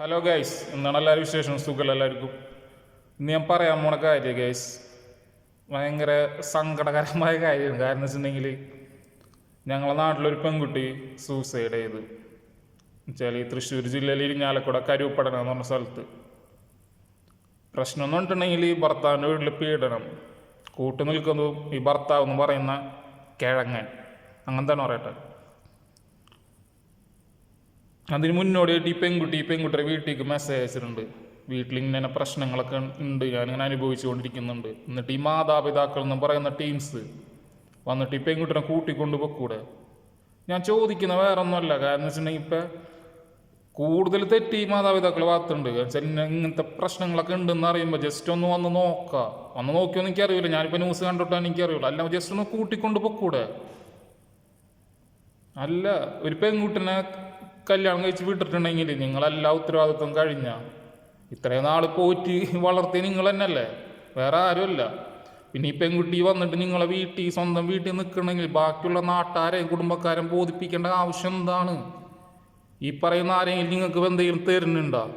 Hello guys എന്താണ് എല്ലാവരും വിശേഷം? സുഖം എല്ലാവർക്കും? ഇന്ന് ഞാൻ പറയാൻ പോണ കാര്യം ഗൈസ് ഭയങ്കര സങ്കടകരമായ കാര്യമാണ്. കാരണം വെച്ചിട്ടുണ്ടെങ്കിൽ ഞങ്ങളെ നാട്ടിലൊരു പെൺകുട്ടി സൂസൈഡ് ചെയ്തു. വെച്ചാൽ ഈ തൃശ്ശൂർ ജില്ലയിൽ ഇരിഞ്ഞാലക്കൂടെ കരുവപ്പെടണം എന്ന് പറഞ്ഞ സ്ഥലത്ത്. പ്രശ്നം എന്ന് പറഞ്ഞിട്ടുണ്ടെങ്കിൽ ഈ ഭർത്താവിന്റെ വീട്ടിൽ പീഡനം. കൂട്ടു നിൽക്കുന്നതും ഈ ഭർത്താവ് എന്ന് പറയുന്ന കിഴങ്ങൻ. അങ്ങനെ തന്നെ പറയട്ടെ. അതിന് മുന്നോടിയായിട്ട് ഈ പെൺകുട്ടി ഈ പെൺകുട്ടിയുടെ വീട്ടിലേക്ക് മെസ്സേജ് അയച്ചിട്ടുണ്ട്. വീട്ടിൽ ഇങ്ങനെ പ്രശ്നങ്ങളൊക്കെ ഉണ്ട്. ഞാനിങ്ങനെ അനുഭവിച്ചുകൊണ്ടിരിക്കുന്നുണ്ട്. എന്നിട്ട് ഈ മാതാപിതാക്കൾ എന്ന് പറയുന്ന ടീംസ് വന്നിട്ട് ഈ പെൺകുട്ടിനെ കൂട്ടിക്കൊണ്ട് പൊക്കൂടെ? ഞാൻ ചോദിക്കുന്ന വേറെ ഒന്നുമല്ല കാരണം വെച്ചിട്ടുണ്ടെങ്കിൽ ഇപ്പം കൂടുതൽ തെറ്റി മാതാപിതാക്കൾ ഭാഗത്തുണ്ട് ഇങ്ങനത്തെ പ്രശ്നങ്ങളൊക്കെ ഉണ്ടെന്ന് അറിയുമ്പോൾ ജസ്റ്റ് ഒന്ന് വന്ന് നോക്കാം. വന്ന് നോക്കിയൊന്നും എനിക്കറിയില്ല. ഞാനിപ്പോൾ ന്യൂസ് കണ്ടിട്ടാണ് എനിക്കറിയില്ല അല്ല ജസ്റ്റ് ഒന്ന് കൂട്ടിക്കൊണ്ട് പൊക്കൂടെ? അല്ല ഒരു പെൺകുട്ടിനെ കല്യാണം കഴിച്ച് വിട്ടിട്ടുണ്ടെങ്കിൽ നിങ്ങളെല്ലാ ഉത്തരവാദിത്വം കഴിഞ്ഞ. ഇത്രയും നാൾ പോറ്റി വളർത്തി നിങ്ങൾ തന്നെയല്ലേ? വേറെ ആരുമല്ല. പിന്നെ ഈ പെൺകുട്ടി വന്നിട്ട് നിങ്ങളെ വീട്ടിൽ സ്വന്തം വീട്ടിൽ നിൽക്കണമെങ്കിൽ ബാക്കിയുള്ള നാട്ടുകാരെയും കുടുംബക്കാരെയും ബോധിപ്പിക്കേണ്ട ആവശ്യം എന്താണ്? ഈ പറയുന്ന ആരെങ്കിലും നിങ്ങൾക്ക് എന്തെങ്കിലും തരുന്നുണ്ടോ?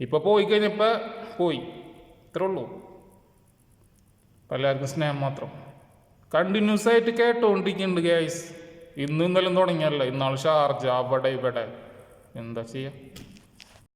ഇപ്പൊ പോയി കഴിഞ്ഞപ്പോൾ പോയി. ഇത്രേ ഉള്ളൂ. പലർക്കും സ്നേഹം മാത്രം. കണ്ടിന്യൂസ് ആയിട്ട് കേട്ടോണ്ടിരിക്കുന്നുണ്ട് ഗ്യാസ് ഇന്നും ഇന്നലെ തുടങ്ങിയല്ല. ഇന്നാൾ ഷാർജ അവിടെ ഇവിടെ. എന്താ ചെയ്യാ?